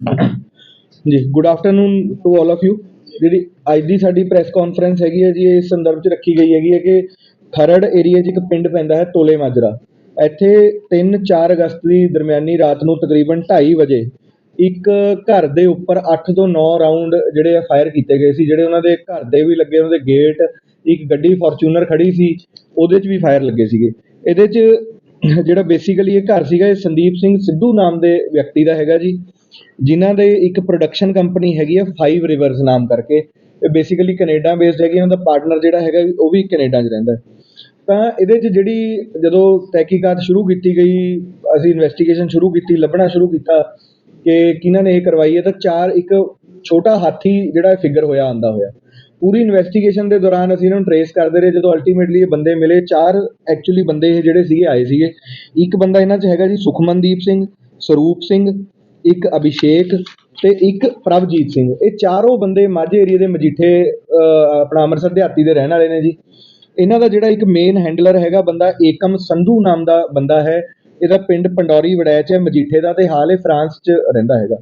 ਜੀ good afternoon to all of you ਜਿਹੜੀ ਅੱਜ ਦੀ ਸਾਡੀ ਪ੍ਰੈਸ ਕਾਨਫਰੰਸ ਹੈਗੀ ਹੈ ਜੀ ਇਸ ਸੰਦਰਭ 'ਚ ਰੱਖੀ ਗਈ ਹੈਗੀ ਹੈ ਕਿ ਖਰੜ ਏਰੀਆ 'ਚ ਇੱਕ ਪਿੰਡ ਪੈਂਦਾ ਹੈ ਤੋਲੇ ਮਾਜਰਾ। ਇੱਥੇ 3-4 ਅਗਸਤ ਦੀ ਦਰਮਿਆਨੀ ਰਾਤ ਨੂੰ ਤਕਰੀਬਨ 2:30 ਵਜੇ ਇੱਕ ਘਰ ਦੇ ਉੱਪਰ 8 ਤੋਂ 9 ਰਾਉਂਡ ਜਿਹੜੇ ਆ ਫਾਇਰ ਕੀਤੇ ਗਏ ਸੀ, ਜਿਹੜੇ ਉਹਨਾਂ ਦੇ ਘਰ ਦੇ ਵੀ ਲੱਗੇ, ਉਹਨਾਂ ਦੇ ਗੇਟ ਇੱਕ ਗੱਡੀ ਫੋਰਚੂਨਰ ਖੜੀ ਸੀ, ਉਹਦੇ 'ਚ ਵੀ ਫਾਇਰ ਲੱਗੇ ਸੀਗੇ। ਇਹਦੇ 'ਚ ਜਿਹੜਾ ਬੇਸਿਕਲੀ ਇਹ ਘਰ ਸੀਗਾ, ਇਹ ਸੰਦੀਪ ਸਿੰਘ ਸਿੱਧੂ ਨਾਮ ਦੇ ਵਿਅਕਤੀ ਦਾ ਹੈਗਾ ਜੀ। ਜਿਨ੍ਹਾਂ ਦੇ ਇੱਕ ਪ੍ਰੋਡਕਸ਼ਨ ਕੰਪਨੀ ਹੈਗੀ ਆ ਫਾਈਵ ਰਿਵਰਸ ਨਾਮ ਕਰਕੇ। ਇਹ ਬੇਸਿਕਲੀ ਕੈਨੇਡਾ ਬੇਸਡ ਹੈਗੀ ਉਹਨਾਂ ਦਾ ਪਾਰਟਨਰ ਜਿਹੜਾ ਹੈਗਾ ਉਹ ਵੀ ਕੈਨੇਡਾ 'ਚ ਰਹਿੰਦਾ। ਤਾਂ ਇਹਦੇ 'ਚ ਜਿਹੜੀ ਜਦੋਂ ਤਹਿਕੀਕਾਤ ਸ਼ੁਰੂ ਕੀਤੀ ਗਈ, ਅਸੀਂ ਇਨਵੈਸਟੀਗੇਸ਼ਨ ਸ਼ੁਰੂ ਕੀਤੀ, ਲੱਭਣਾ ਸ਼ੁਰੂ ਕੀਤਾ ਕਿ ਕਿਹਨਾਂ ਨੇ ਇਹ ਕਰਵਾਈ ਹੈ, ਤਾਂ ਚਾਰ ਇੱਕ ਛੋਟਾ ਹਾਥੀ ਜਿਹੜਾ ਫਿਗਰ ਹੋਇਆ ਆਂਦਾ ਹੋਇਆ। ਪੂਰੀ ਇਨਵੈਸਟੀਗੇਸ਼ਨ ਦੇ ਦੌਰਾਨ ਅਸੀਂ ਇਹਨਾਂ ਨੂੰ ਟਰੇਸ ਕਰਦੇ ਰਹੇ, ਜਦੋਂ ਅਲਟੀਮੇਟਲੀ ਇਹ ਬੰਦੇ ਮਿਲੇ, ਚਾਰ ਐਕਚੁਅਲੀ ਬੰਦੇ ਇਹ ਜਿਹੜੇ ਸੀਗੇ, ਆਏ ਸੀਗੇ। ਇੱਕ ਬੰਦਾ ਇਹਨਾਂ 'ਚ ਹੈਗਾ ਜੀ ਸੁਖਮਨਦੀਪ ਸਿੰਘ, ਸਰੂਪ ਸਿੰਘ ਇੱਕ ਅਭਿਸ਼ੇਕ ਤੇ ਇੱਕ ਪ੍ਰਭਜੀਤ ਸਿੰਘ। ਇਹ ਚਾਰੋਂ ਬੰਦੇ ਮਾਝੇ ਏਰੀਏ ਦੇ ਮਜੀਠੇ ਆਪਣਾ ਅੰਮ੍ਰਿਤਸਰ ਦਿਹਾਤੀ ਦੇ ਰਹਿਣ ਵਾਲੇ ਨੇ ਜੀ। ਇਹਨਾਂ ਦਾ ਜਿਹੜਾ ਇੱਕ ਮੇਨ ਹੈਂਡਲਰ ਹੈਗਾ ਬੰਦਾ ਏਕਮ ਸੰਧੂ ਨਾਮ ਦਾ ਬੰਦਾ ਹੈ। ਇਹਦਾ ਪਿੰਡ ਪੰਡੌਰੀ ਵੜੈਚ ਹੈ, ਮਜੀਠੇ ਦਾ ਤੇ ਹਾਲ ਇਹ ਫਰਾਂਸ 'ਚ ਰਹਿੰਦਾ ਹੈਗਾ।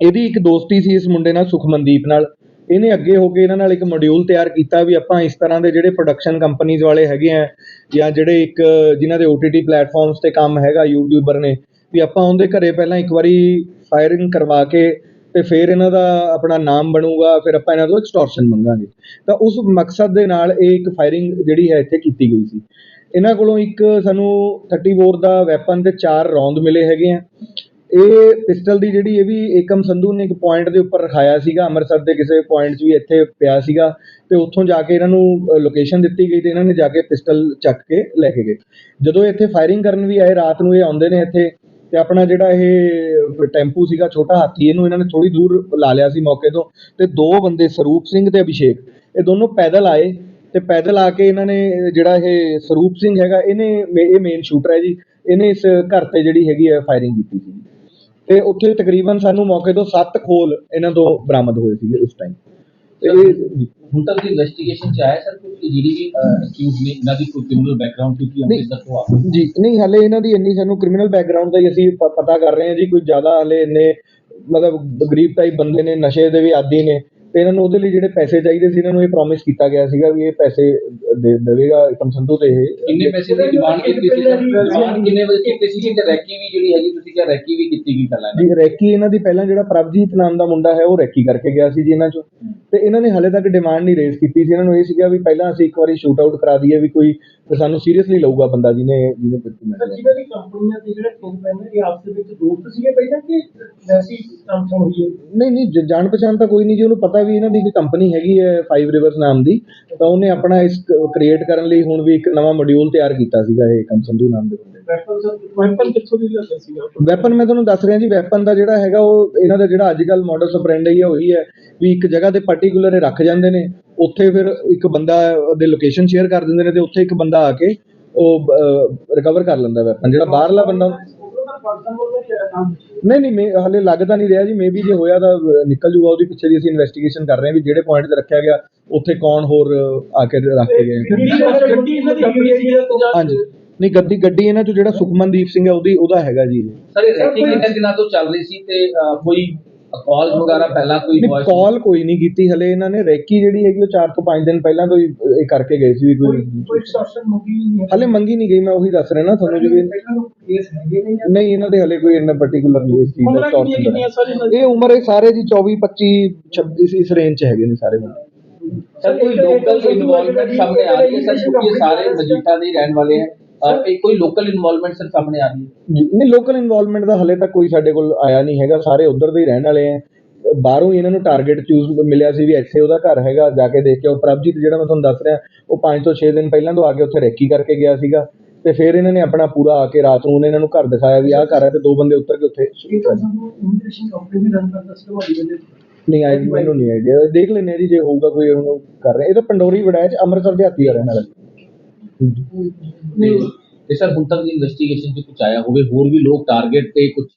ਇਹਦੀ ਇੱਕ ਦੋਸਤੀ ਸੀ ਇਸ ਮੁੰਡੇ ਨਾਲ, ਸੁਖਮਨਦੀਪ ਨਾਲ। ਇਹਨੇ ਅੱਗੇ ਹੋ ਕੇ ਇਹਨਾਂ ਨਾਲ ਇੱਕ ਮੋਡਿਊਲ ਤਿਆਰ ਕੀਤਾ ਵੀ ਆਪਾਂ ਇਸ ਤਰ੍ਹਾਂ ਦੇ ਜਿਹੜੇ ਪ੍ਰੋਡਕਸ਼ਨ ਕੰਪਨੀਆਂ ਵਾਲੇ ਹੈਗੇ ਆ ਜਾਂ ਜਿਹੜੇ ਇੱਕ, ਜਿਨ੍ਹਾਂ ਦੇ OTT ਪਲੇਟਫਾਰਮਸ ਤੇ ਕੰਮ ਹੈਗਾ ਯੂਟਿਊਬਰ ਨੇ ਵੀ ਆਪਾਂ ਉਹਦੇ ਘਰੇ ਪਹਿਲਾਂ ਇੱਕ ਵਾਰੀ ਫਾਇਰਿੰਗ ਕਰਵਾ ਕੇ ਅਤੇ ਫਿਰ ਇਹਨਾਂ ਦਾ ਆਪਣਾ ਨਾਮ ਬਣੂਗਾ, ਫਿਰ ਆਪਾਂ ਇਹਨਾਂ ਤੋਂ ਐਕਸਟੋਰਸ਼ਨ ਮੰਗਾਂਗੇ। ਤਾਂ ਉਸ ਮਕਸਦ ਦੇ ਨਾਲ ਇਹ ਇੱਕ ਫਾਇਰਿੰਗ ਜਿਹੜੀ ਹੈ ਇੱਥੇ ਕੀਤੀ ਗਈ ਸੀ। ਇਹਨਾਂ ਕੋਲੋਂ ਇੱਕ ਸਾਨੂੰ 30 ਬੋਰ ਦਾ ਵੈਪਨ ਅਤੇ ਚਾਰ ਰੌਂਦ ਮਿਲੇ ਹੈਗੇ ਆ। ਇਹ ਪਿਸਟਲ ਦੀ ਜਿਹੜੀ ਇਹ ਵੀ ਏਕਮ ਸੰਧੂ ਨੇ ਇੱਕ ਪੁਆਇੰਟ ਦੇ ਉੱਪਰ ਰਖਾਇਆ ਸੀਗਾ, ਅੰਮ੍ਰਿਤਸਰ ਦੇ ਕਿਸੇ ਪੁਆਇੰਟ 'ਚ ਵੀ ਇੱਥੇ ਪਿਆ ਸੀਗਾ ਤੇ ਉੱਥੋਂ ਜਾ ਕੇ ਇਹਨਾਂ ਨੂੰ ਲੋਕੇਸ਼ਨ ਦਿੱਤੀ ਗਈ ਤੇ ਇਹਨਾਂ ਨੇ ਜਾ ਕੇ ਪਿਸਟਲ ਚੱਕ ਕੇ ਲੈ ਕੇ ਗਏ। ਜਦੋਂ ਇੱਥੇ ਫਾਇਰਿੰਗ ਕਰਨ ਵੀ ਆਏ, ਰਾਤ ਨੂੰ ਇਹ ਆਉਂਦੇ ਨੇ ਇੱਥੇ ਤੇ ਆਪਣਾ ਜਿਹੜਾ ਇਹ ਟੈਂਪੂ ਸੀਗਾ, ਛੋਟਾ ਹਾਥੀ, ਇਹਨੂੰ ਇਹਨਾਂ ਨੇ ਥੋੜੀ ਦੂਰ ਲਾ ਲਿਆ ਸੀ ਮੌਕੇ ਤੋਂ। ਤੇ ਦੋ ਬੰਦੇ, ਸਰੂਪ ਸਿੰਘ ਤੇ ਅਭਿਸ਼ੇਕ, ਇਹ ਦੋਨੋਂ ਪੈਦਲ ਆਏ ਤੇ ਪੈਦਲ ਆ ਕੇ ਇਹਨਾਂ ਨੇ ਜਿਹੜਾ ਇਹ ਸਰੂਪ ਸਿੰਘ ਹੈਗਾ, ਇਹਨੇ ਇਹ ਮੇਨ ਸ਼ੂਟਰ ਹੈ ਜੀ, ਇਹਨੇ ਇਸ ਘਰ ਤੇ ਜਿਹੜੀ ਹੈਗੀ ਹੈ ਫਾਇਰਿੰਗ ਕੀਤੀ ਸੀ। ਤੇ ਉੱਥੇ ਤਕਰੀਬਨ ਸਾਨੂੰ ਮੌਕੇ ਤੋਂ 7 ਖੋਲ ਇਹਨਾਂ ਤੋਂ ਬਰਾਮਦ ਹੋਏ ਸੀਗੇ ਉਸ ਟਾਈਮ ਇਹ ਹੁਣ ਤੱਕ ਦੀ ਇਨਵੈਸਟੀਗੇਸ਼ਨ ਚ ਆਇਆ ਸਰ ਕਿ ਜਿਹੜੀ ਵੀ ਅਕਿਊਜ਼ ਨੇ ਇਹਨਾਂ ਦੀ ਕੋਈ ਕ੍ਰਿਮੀਨਲ ਬੈਕਗ੍ਰਾਉਂਡ ਕਿਉਂਕਿ ਅੰਮ੍ਰਿਤਸਰ ਤੋਂ ਆ ਜੀ ਨਹੀਂ ਹਲੇ ਇਹਨਾਂ ਦੀ ਇੰਨੀ ਸਾਨੂੰ ਕ੍ਰਿਮੀਨਲ ਬੈਕਗ੍ਰਾਉਂਡ ਦਾ ਹੀ ਅਸੀਂ ਪ- ਪਤਾ ਕਰ ਰਹੇ ਹਾਂ ਜੀ ਕੋਈ ਜ਼ਿਆਦਾ ਹਲੇ ਇੰਨੇ ਮਤਲਬ ਗਰੀਬ ਟਾਈਪ ਬੰਦੇ ਨੇ ਨਸ਼ੇ ਦੇ ਵੀ ਆਦੀ ਨੇ ਤੇ ਇਹਨਾਂ ਨੂੰ ਉਹਦੇ ਲਈ ਜਿਹੜੇ ਪੈਸੇ ਚਾਹੀਦੇ ਸੀ ਇਹਨਾਂ ਨੂੰ ਇਹ ਪ੍ਰੋਮਿਸ ਕੀਤਾ ਗਿਆ ਸੀਗਾ ਵੀ ਇਹ ਪੈਸੇ ਦੇ ਦੇਵੇਗਾ ਏਕਮ ਸੰਧੂ ਤੇ ਇਹ। ਕਿੰਨੇ ਪੈਸੇ ਦੀ ਡਿਮਾਂਡ ਕੀਤੀ ਸੀ ਸਰ? ਡਿਮਾਂਡ ਕਿੰਨੇ ਵਜੇ ਕੀਤੀ ਸੀ? ਤੇ ਰੈਕੀ ਵੀ ਜਿਹੜੀ ਹੈਗੀ ਤੁਸੀਂ ਕਿਹਾ ਰੈਕੀ ਵੀ ਕੀਤੀ ਗਈ ਪਹਿਲਾਂ ਜੀ ਰੈਕੀ ਇਹਨਾਂ ਦੀ ਪਹਿਲਾਂ ਜਿਹੜਾ ਪ੍ਰਭਜੀਤ ਨਾਮ ਦਾ ਮੁੰਡਾ ਹੈ ਉਹ ਰੈਕੀ ਕਰਕੇ ਗਿਆ ਸੀ ਜੀ ਇਹਨਾਂ ਚੋਂ। ਤੇ ਇਹਨਾਂ ਨੇ ਹਲੇ ਤੱਕ ਡਿਮਾਂਡ ਨਹੀਂ ਰੇਜ਼ ਕੀਤੀ ਸੀ। ਇਹਨਾਂ ਨੂੰ ਇਹ ਸੀਗਾ ਵੀ ਪਹਿਲਾਂ ਅਸੀਂ ਇੱਕ ਵਾਰੀ ਸ਼ੂਟ ਆਊਟ ਕਰਾ ਦਈਏ ਵੀ ਕੋਈ ਤੇ ਸਾਨੂੰ ਸੀਰੀਅਸਲੀ ਲਊਗਾ ਬੰਦਾ ਜਿਹਨੇ ਜਿਹਨੇ ਸਰ ਮੈਂ ਜਿਨ੍ਹਾਂ ਦੀ ਕੰਪਨੀਆਂ ਤੇ ਜਿਹੜੇ ਪੈਂਦੇ ਇਹ ਆਪਸ ਵਿੱਚ ਦੋਸਤ ਸੀਗੇ ਪਹਿਲਾਂ ਕਿ ਵੈਸੀ ਕੰਸਰਨ ਹੋਈ ਹੈ? ਨਹੀਂ ਨਹੀਂ ਜਾਣ ਪਛਾਣ ਤਾਂ ਕੋਈ ਨਹੀਂ ਜੀ। ਉਹਨੂੰ ਪਤਾ ਵੀ ਇਹਨਾਂ ਦੀ ਇੱਕ ਕੰਪਨੀ ਹੈਗੀ ਹੈ 5 ਰਿਵਰਸ ਨਾਮ ਦੀ। ਤਾਂ ਉਹਨੇ ਆਪਣਾ ਇਸ ਕ੍ਰੀਏਟ ਕਰਨ ਲਈ ਹੁਣ ਵੀ ਇੱਕ ਨਵਾਂ ਮੋਡਿਊਲ ਤਿਆਰ ਕੀਤਾ ਸੀਗਾ ਇਹ ਕੰਮ ਸੰਧੂ ਨਾਮ ਦੇ ਬੰਦੇ ਵੈਪਨ ਸਰ ਵੈਪਨ ਕਿੱਥੋਂ ਦੀ ਲਿਆਂਦਾ ਸੀਗਾ ਵੈਪਨ ਮੈਂ ਤੁਹਾਨੂੰ ਦੱਸ ਰਿਹਾ ਜੀ ਵੈਪਨ ਦਾ ਜਿਹੜਾ ਹੈਗਾ ਉਹ ਇਹਨਾਂ ਦਾ ਜਿਹੜਾ ਅੱਜ ਕੱਲ ਮਾਡਲ ਸਪਰੈਂਡ ਹੈ ਉਹੀ ਹੈ ਵੀ ਇੱਕ ਜਗ੍ਹਾ ਤੇ ਪਾਰਟਿਕੂਲਰ ਰੱਖ ਜਾਂਦੇ ਨੇ ਉੱਥੇ ਫਿਰ ਇੱਕ ਬੰਦਾ ਉਹਦੇ ਲੋਕੇਸ਼ਨ ਸ਼ੇਅਰ ਕਰ ਦਿੰਦੇ ਨੇ ਤੇ ਉੱਥੇ ਇੱਕ ਬੰਦਾ ਆ ਕੇ ਉਹ ਰਿਕਵਰ ਕਰ ਲੈਂਦਾ ਵੈਪਨ ਜਿਹੜਾ ਬਾਹਰਲਾ ਬੰਦਾ ਨਹੀਂ ਨਹੀਂ ਮੈਂ ਹਲੇ ਲੱਗਦਾ ਨਹੀਂ ਰਿਹਾ ਜੀ ਮੇਬੀ ਜੇ ਹੋਇਆ ਤਾਂ ਨਿਕਲ ਜੂਗਾ ਉਹਦੀ ਪਿੱਛੇ ਦੀ ਅਸੀਂ ਇਨਵੈਸਟੀਗੇਸ਼ਨ ਕਰ ਰਹੇ ਹਾਂ ਵੀ ਜਿਹੜੇ ਪੁਆਇੰਟ ਤੇ ਰੱਖਿਆ ਗਿਆ ਉੱਥੇ ਕੌਣ ਹੋਰ ਆ ਕੇ ਰੱਖ ਕੇ ਗਏ ਦੀ ਹਾਂਜੀ। ਨਹੀਂ ਗੱਡੀ ਗੱਡੀ ਇਹਨਾਂ ਚੋਂ ਜਿਹੜਾ ਸੁਖਮਨਦੀਪ ਸਿੰਘ ਹੈ ਉਹਦੀ ਉਹਦਾ ਹੈਗਾ ਜੀ। ਸਰ ਇਹ ਰੈਕੀ ਕਿੰਨੇ ਦਿਨਾਂ ਤੋਂ ਚੱਲ ਰਹੀ ਸੀ ਤੇ ਅਹ, ਕੋਈ ਕਾਲ ਵਗੈਰਾ ਪਹਿਲਾਂ ਕੋਈ ਨਹੀਂ voice- ਕਾਲ ਕੋਈ ਨਹੀਂ ਕੀਤੀ ਹਲੇ। ਇਹਨਾਂ ਨੇ ਰੈਕੀ ਜਿਹੜੀ ਹੈਗੀ ਉਹ 4 ਤੋਂ 5 ਦਿਨ ਪਹਿਲਾਂ ਤੋਂ ਹੀ ਇਹ ਕਰਕੇ ਗਏ ਸੀ ਵੀ ਕੋਈ ਸਟਾਰਸ਼ਨ ਮੁਕੀ ਨਹੀਂ ਹਲੇ ਮੰਗੀ ਨਹੀਂ ਗਈ ਮੈਂ ਉਹੀ ਦੱਸ ਰਿਹਾ ਨਾ ਤੁਹਾਨੂੰ ਜੀ ਵੀ ਪਹਿਲਾਂ ਕੇਸ ਹੈਗੇ ਨੇ ਨਹੀਂ ਇਹਨਾਂ ਦੇ ਹਲੇ ਕੋਈ ਇੰਨਾ ਪਾਰਟਿਕੂਲਰ ਨਹੀਂ ਇਸ ਚੀਜ਼ ਦਾ ਉਮਰਾਂ ਤੌਰ ਕਿੰਨੀਆਂ ਤੇ ਕਿੰਨੀਆਂ ਸਰ ਇਹਨਾਂ ਦੀ ਇਹ ਉਮਰ ਇਹ ਸਾਰੇ ਜੀ 24 25 26 ਇਸ ਰੇਂਜ ਚ ਹੈਗੇ ਨੇ ਸਾਰੇ ਬੰਦੇ। ਸਰ ਕੋਈ ਲੋਕਲ ਇਨਵੋਲਵਮੈਂਟ ਸਾਹਮਣੇ ਆ ਰਹੀ ਹੈ? ਸਰ ਕਿਉਂਕਿ ਇਹ ਸਾਰੇ ਮਜੀਠਾ ਦੇ ਹੀ ਰਹਿਣ ਵਾਲੇ ਹੈ। ਅਹ, ਇਹ ਕੋਈ ਲੋਕਲ ਇਨਵੋਲਵਮੈਂਟ ਸਰ ਸਾਹਮਣੇ ਆ ਰਹੀ ਹੈ? ਨਹੀਂ ਲੋਕਲ ਇਨਵੋਲਵਮੈਂਟ ਦਾ ਹਲੇ ਤੱਕ ਕੋਈ ਸਾਡੇ ਕੋਲ ਆਇਆ ਨਹੀਂ ਹੈਗਾ। ਸਾਰੇ ਉਧਰ ਦੇ ਹੀ ਰਹਿਣ ਵਾਲੇ ਆ। ਬਾਹਰੋਂ ਹੀ ਇਹਨਾਂ ਨੂੰ ਟਾਰਗੇਟ ਚੂਜ਼ ਮਿਲਿਆ ਸੀ ਵੀ ਇੱਥੇ ਉਹਦਾ ਘਰ ਹੈਗਾ ਜਾ ਕੇ ਦੇਖ ਕੇ ਉਹ ਪ੍ਰਭਜੀਤ ਜਿਹੜਾ ਮੈਂ ਤੁਹਾਨੂੰ ਦੱਸ ਰਿਹਾ ਉਹ 5 ਤੋਂ 6 ਦਿਨ ਪਹਿਲਾਂ ਤੋਂ ਆ ਕੇ ਉੱਥੇ ਰੈਕੀ ਕਰਕੇ ਗਿਆ ਸੀਗਾ। ਤੇ ਫਿਰ ਇਹਨਾਂ ਨੇ ਆਪਣਾ ਪੂਰਾ ਆ ਕੇ ਰਾਤ ਨੂੰ ਉਹਨੇ ਇਹਨਾਂ ਨੂੰ ਘਰ ਦਿਖਾਇਆ ਵੀ ਆਹ ਘਰ ਹੈ ਤੇ ਦੋ ਬੰਦੇ ਉੱਤਰ ਕੇ ਉੱਥੇ ਇਹ ਤਾਂ ਸਾਨੂੰ ਇਮੀਗ੍ਰੇਸ਼ਨ ਕੰਪਨੀ ਵੀ ਰਨ ਕਰਦਾ ਸੀ ਤੁਹਾਡੀ ਵੇਲੇ ਨਹੀਂ ਆਈ ਮੈਨੂੰ ਨਹੀਂ ਆਈਡੀਆ। ਦੇਖ ਲੈਨੇ ਜੀ ਜੇ ਹੋਊਗਾ ਕੋਈ ਹੁਣ ਉਹ ਕਰ ਰਹੇ ਇਹ ਤਾਂ ਪੰਡੋਰੀ ਵੜਾ ਚ ਅੰਮ੍ਰਿਤਸਰ ਦੇ ਹਾਤੀ ਆ ਰਹਿਣ ਵਾਲਾ। ਤੇ- ਤੇ ਸਰ ਹੁਣ ਤੱਕ ਦੀ ਇਨਵੈਸਟੀਗੇਸ਼ਨ 'ਚ ਕੁਝ ਆਇਆ ਹੋਵੇ, ਹੋਰ ਵੀ ਲੋਕ ਟਾਰਗੇਟ ਤੇ ਕੁਝ